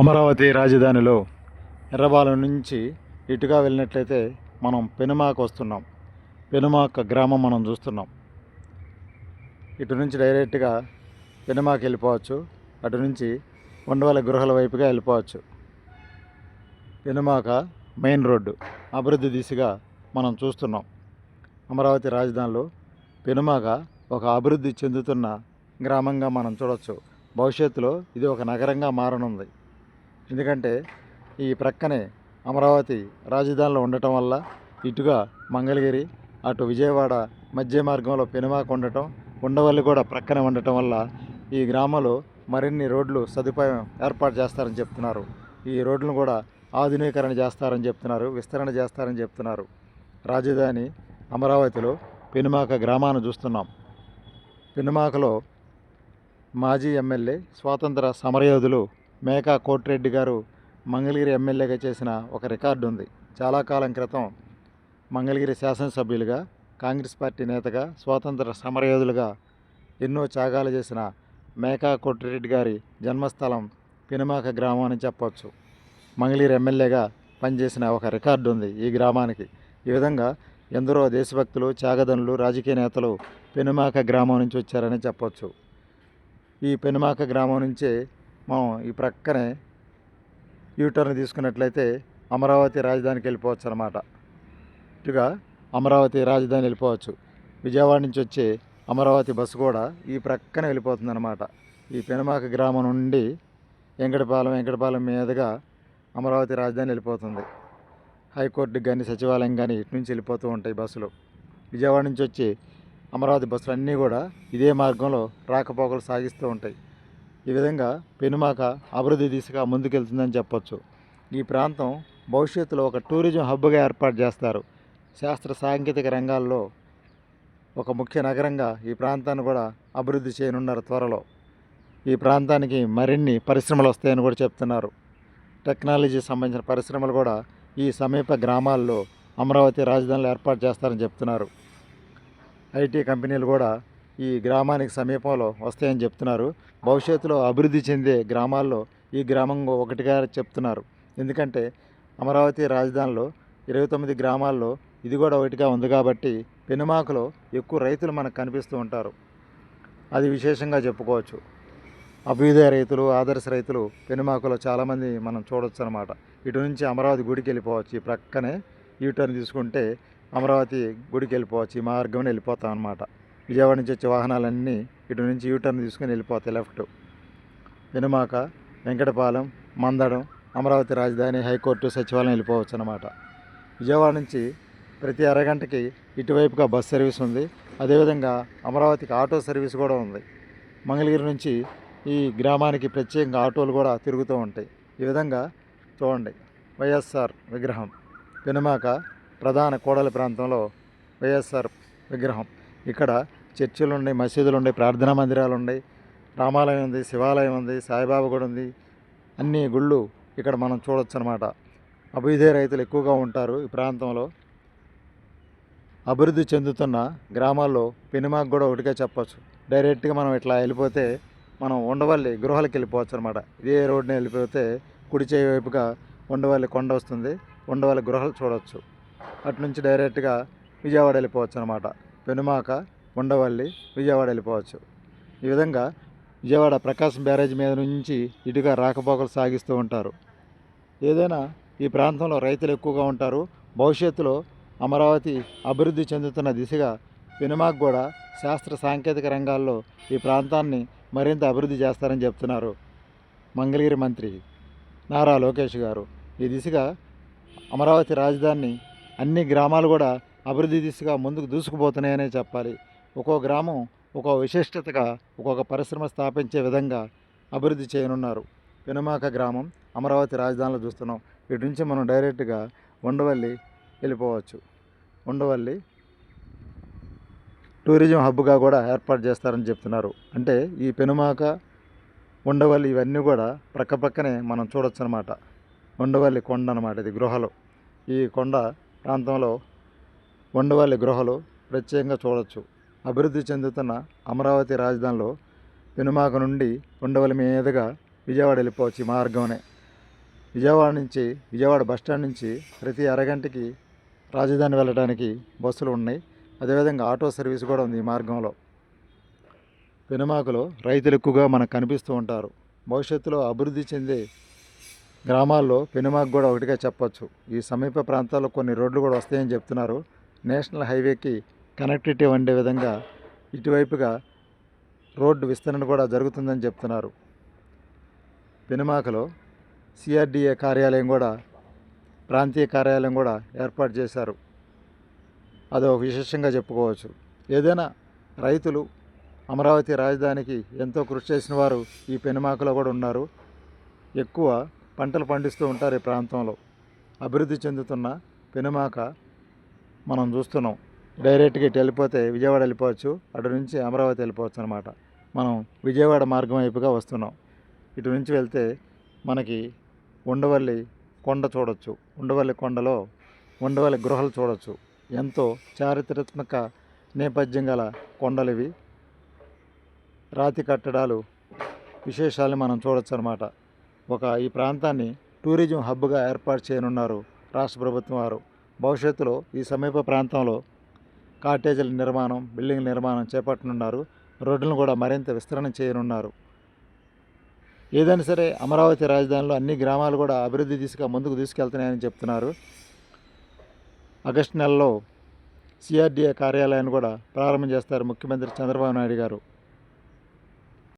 అమరావతి రాజధానిలో ఎర్రబాలెం నుంచి ఇటుగా వెళ్ళినట్లయితే మనం పెనుమాకు వస్తున్నాం. పెనుమాక గ్రామం మనం చూస్తున్నాం. ఇటు నుంచి డైరెక్ట్గా పెనుమాకు వెళ్ళిపోవచ్చు. అటు నుంచి ఉండవల గృహాల వైపుగా వెళ్ళిపోవచ్చు. పెనుమాక మెయిన్ రోడ్డు అభివృద్ధి దిశగా మనం చూస్తున్నాం. అమరావతి రాజధానిలో పెనుమాక ఒక అభివృద్ధి చెందుతున్న గ్రామంగా మనం చూడవచ్చు భవిష్యత్తులో ఇది ఒక నగరంగా మారనుంది. ఎందుకంటే ఈ ప్రక్కనే అమరావతి రాజధానిలో ఉండటం వల్ల ఇటుగా మంగళగిరి అటు విజయవాడ మధ్య మార్గంలో పెనుమాక ఉండటం ఉండవల్లి కూడా ప్రక్కనే ఉండటం వల్ల ఈ గ్రామంలో మరిన్ని రోడ్లు సదుపాయం ఏర్పాటు చేస్తారని చెప్తున్నారు. ఈ రోడ్లను కూడా ఆధునీకరణ చేస్తారని చెప్తున్నారు విస్తరణ చేస్తారని చెప్తున్నారు. రాజధాని అమరావతిలో పెనుమాక గ్రామాన్ని చూస్తున్నాం. పెనుమాకలో మాజీ ఎమ్మెల్యే స్వాతంత్ర సమరయోధులు మేకా కోటిరెడ్డి గారు మంగళగిరి ఎమ్మెల్యేగా చేసిన ఒక రికార్డు ఉంది. చాలా కాలం క్రితం మంగళగిరి శాసనసభ్యులుగా కాంగ్రెస్ పార్టీ నేతగా స్వాతంత్ర సమరయోధులుగా ఎన్నో త్యాగాలు చేసిన మేకా కోటిరెడ్డి గారి జన్మస్థలం పినమాక గ్రామం అని చెప్పవచ్చు మంగళగిరి ఎమ్మెల్యేగా పనిచేసిన ఒక రికార్డు ఉంది ఈ గ్రామానికి. ఈ విధంగా ఎందరో దేశభక్తులు త్యాగదనులు రాజకీయ నేతలు పెనుమాక గ్రామం నుంచి వచ్చారని చెప్పవచ్చు ఈ పెనుమాక గ్రామం నుంచే మనం ఈ ప్రక్కనే యూటర్న్ తీసుకున్నట్లయితే అమరావతి రాజధానికి వెళ్ళిపోవచ్చు అనమాట ఇటుగా అమరావతి రాజధాని వెళ్ళిపోవచ్చు. విజయవాడ నుంచి వచ్చే అమరావతి బస్సు కూడా ఈ ప్రక్కన వెళ్ళిపోతుందన్నమాట. ఈ పెనమాక గ్రామం నుండి వెంకటపాలెం వెంకటపాలెం మీదుగా అమరావతి రాజధాని వెళ్ళిపోతుంది. హైకోర్టు కానీ సచివాలయం కానీ ఇటు నుంచి వెళ్ళిపోతూ ఉంటాయి బస్సులు. విజయవాడ నుంచి వచ్చి అమరావతి బస్సులు అన్నీ కూడా ఇదే మార్గంలో రాకపోకలు సాగిస్తూ ఉంటాయి. ఈ విధంగా పెనుమాక అభివృద్ధి దిశగా ముందుకెళ్తుందని చెప్పొచ్చు. ఈ ప్రాంతం భవిష్యత్తులో ఒక టూరిజం హబ్గా ఏర్పాటు చేస్తారు. శాస్త్ర సాంకేతిక రంగాల్లో ఒక ముఖ్య నగరంగా ఈ ప్రాంతాన్ని కూడా అభివృద్ధి చేయనున్నారు త్వరలో. ఈ ప్రాంతానికి మరిన్ని పరిశ్రమలు వస్తాయని కూడా చెప్తున్నారు. టెక్నాలజీ సంబంధించిన పరిశ్రమలు కూడా ఈ సమీప గ్రామాల్లో అమరావతి రాజధానిలో ఏర్పాటు చేస్తారని చెప్తున్నారు. ఐటీ కంపెనీలు కూడా ఈ గ్రామానికి సమీపంలో వస్తాయని చెప్తున్నారు. భవిష్యత్తులో అభివృద్ధి చెందే గ్రామాల్లో ఈ గ్రామం ఒకటిగా చెప్తున్నారు. ఎందుకంటే అమరావతి రాజధానిలో ఇరవై తొమ్మిది గ్రామాల్లో ఇది కూడా ఒకటిగా ఉంది కాబట్టి పెనుమాకలో ఎక్కువ రైతులు మనకు కనిపిస్తూ ఉంటారు. అది విశేషంగా చెప్పుకోవచ్చు. అభ్యుదయ రైతులు ఆదర్శ రైతులు పెనుమాకలో చాలామంది మనం చూడొచ్చు అనమాట ఇటు నుంచి అమరావతి గుడికి వెళ్ళిపోవచ్చు. ఈ ప్రక్కనే యూటర్న్ తీసుకుంటే అమరావతి గుడికి వెళ్ళిపోవచ్చు. ఈ మార్గం వెళ్ళిపోతాం అనమాట విజయవాడ నుంచి వచ్చే వాహనాలన్నీ ఇటు నుంచి యూటర్న్ తీసుకుని వెళ్ళిపోతాయి లెఫ్ట్. వెనుమాక వెంకటపాలెం మందడం అమరావతి రాజధాని హైకోర్టు సచివాలయం వెళ్ళిపోవచ్చు అనమాట విజయవాడ నుంచి ప్రతి అరగంటకి ఇటువైపుగా బస్ సర్వీస్ ఉంది. అదేవిధంగా అమరావతికి ఆటో సర్వీస్ కూడా ఉంది. మంగళగిరి నుంచి ఈ గ్రామానికి ప్రత్యేకంగా ఆటోలు కూడా తిరుగుతూ ఉంటాయి. ఈ విధంగా చూడండి వైఎస్ఆర్ విగ్రహం. పెనుమాక ప్రధాన కోడలి ప్రాంతంలో వైఎస్ఆర్ విగ్రహం. ఇక్కడ చర్చిలు ఉన్నాయి మసీదులు ఉన్నాయి ప్రార్థనా మందిరాలు ఉన్నాయి రామాలయం ఉంది శివాలయం ఉంది సాయిబాబా కూడా ఉంది. అన్ని గుళ్ళు ఇక్కడ మనం చూడొచ్చు అనమాట అభ్యుదయ రైతులు ఎక్కువగా ఉంటారు ఈ ప్రాంతంలో. అభివృద్ధి చెందుతున్న గ్రామాల్లో పెనుమాకు కూడా ఒకటిగా చెప్పచ్చు. డైరెక్ట్గా మనం ఇట్లా వెళ్ళిపోతే మనం ఉండవల్లి గృహాలకు వెళ్ళిపోవచ్చు అనమాట ఇదే రోడ్డుని వెళ్ళిపోతే కుడి చేయి వైపుగా ఉండవల్లి కొండ వస్తుంది. ఉండవల్లి గృహాలు చూడవచ్చు అటు నుంచి డైరెక్ట్గా విజయవాడ వెళ్ళిపోవచ్చు అనమాట పెనుమాక ఉండవల్లి విజయవాడ వెళ్ళిపోవచ్చు. ఈ విధంగా విజయవాడ ప్రకాశం బ్యారేజ్ మీద నుంచి ఇటుగా రాకపోకలు సాగిస్తూ ఉంటారు. ఏదైనా ఈ ప్రాంతంలో రైతులు ఎక్కువగా ఉంటారు. భవిష్యత్తులో అమరావతి అభివృద్ధి చెందుతున్న దిశగా పెనుమాకు కూడా శాస్త్ర సాంకేతిక రంగాల్లో ఈ ప్రాంతాన్ని మరింత అభివృద్ధి చేస్తారని చెప్తున్నారు. మంగళగిరి మంత్రి నారా లోకేష్ గారు. ఈ దిశగా అమరావతి రాజధాని అన్ని గ్రామాలు కూడా అభివృద్ధి దిశగా ముందుకు దూసుకుపోతున్నాయనే చెప్పాలి. ఒక్కో గ్రామం ఒక్కో విశిష్టతగా ఒక్కొక్క పరిశ్రమ స్థాపించే విధంగా అభివృద్ధి చేయనున్నారు. పెనుమాక గ్రామం అమరావతి రాజధానిలో చూస్తున్నాం. ఇటు నుంచి మనం డైరెక్ట్గా ఉండవల్లి వెళ్ళిపోవచ్చు. ఉండవల్లి టూరిజం హబ్గా కూడా ఏర్పాటు చేస్తారని చెప్తున్నారు. అంటే ఈ పెనుమాక ఉండవల్లి ఇవన్నీ కూడా ప్రక్క ప్రక్కనే మనం చూడొచ్చు అనమాట ఉండవల్లి కొండ అనమాట ఇది గృహలు. ఈ కొండ ప్రాంతంలో ఉండవల్లి గృహలు ప్రత్యేకంగా చూడొచ్చు. అభివృద్ధి చెందుతున్న అమరావతి రాజధానిలో పెనుమాక నుండి ఉండవల్లి మీదుగా విజయవాడ వెళ్ళిపోవచ్చు ఈ మార్గంనే. విజయవాడ నుంచి విజయవాడ బస్టాండ్ నుంచి ప్రతి అరగంటకి రాజధాని వెళ్ళడానికి బస్సులు ఉన్నాయి. అదేవిధంగా ఆటో సర్వీస్ కూడా ఉంది ఈ మార్గంలో. పెనుమాకలో రైతులు ఎక్కువగా మనకు కనిపిస్తూ ఉంటారు. భవిష్యత్తులో అభివృద్ధి చెందే గ్రామాల్లో పెనుమాకు కూడా ఒకటిగా చెప్పొచ్చు. ఈ సమీప ప్రాంతాల్లో కొన్ని రోడ్లు కూడా వస్తాయని చెప్తున్నారు. నేషనల్ హైవేకి కనెక్టివిటీ ఉండే విధంగా ఇటువైపుగా రోడ్డు విస్తరణ కూడా జరుగుతుందని చెప్తున్నారు. పెనుమాకలో సిఆర్డిఏ కార్యాలయం కూడా ప్రాంతీయ కార్యాలయం కూడా ఏర్పాటు చేశారు. అది ఒక విశేషంగా చెప్పుకోవచ్చు. ఏదైనా రైతులు అమరావతి రాజధానికి ఎంతో కృషి చేసిన వారు ఈ పెనుమాకలో కూడా ఉన్నారు. ఎక్కువ పంటలు పండిస్తూ ఉంటారు ఈ ప్రాంతంలో. అభివృద్ధి చెందుతున్న పెనుమాక మనం చూస్తున్నాం. డైరెక్ట్గా ఇటు వెళ్ళిపోతే విజయవాడ వెళ్ళిపోవచ్చు. అటు నుంచి అమరావతి వెళ్ళిపోవచ్చు అనమాట మనం విజయవాడ మార్గం వైపుగా వస్తున్నాం. ఇటు నుంచి వెళ్తే మనకి ఉండవల్లి కొండ చూడొచ్చు. ఉండవల్లి కొండలో ఉండవల్లి గృహలు చూడొచ్చు. ఎంతో చారిత్రాత్మక నేపథ్యం గల కొండలు ఇవి. రాతి కట్టడాలు విశేషాలు మనం చూడొచ్చు అనమాట ఒక ఈ ప్రాంతాన్ని టూరిజం హబ్గా ఏర్పాటు చేయనున్నారు రాష్ట్ర ప్రభుత్వం వారు. భవిష్యత్తులో ఈ సమీప ప్రాంతంలో కాటేజీల నిర్మాణం బిల్డింగ్ నిర్మాణం చేపట్టనున్నారు. రోడ్లను కూడా మరింత విస్తరణ చేయనున్నారు. ఏదైనా సరే అమరావతి రాజధానిలో అన్ని గ్రామాలు కూడా అభివృద్ధి దిశగా ముందుకు తీసుకెళ్తున్నాయని చెప్తున్నారు. ఆగస్టు నెలలో సిఆర్డీఏ కార్యాలయాన్ని కూడా ప్రారంభం చేస్తారు ముఖ్యమంత్రి చంద్రబాబు నాయుడు గారు.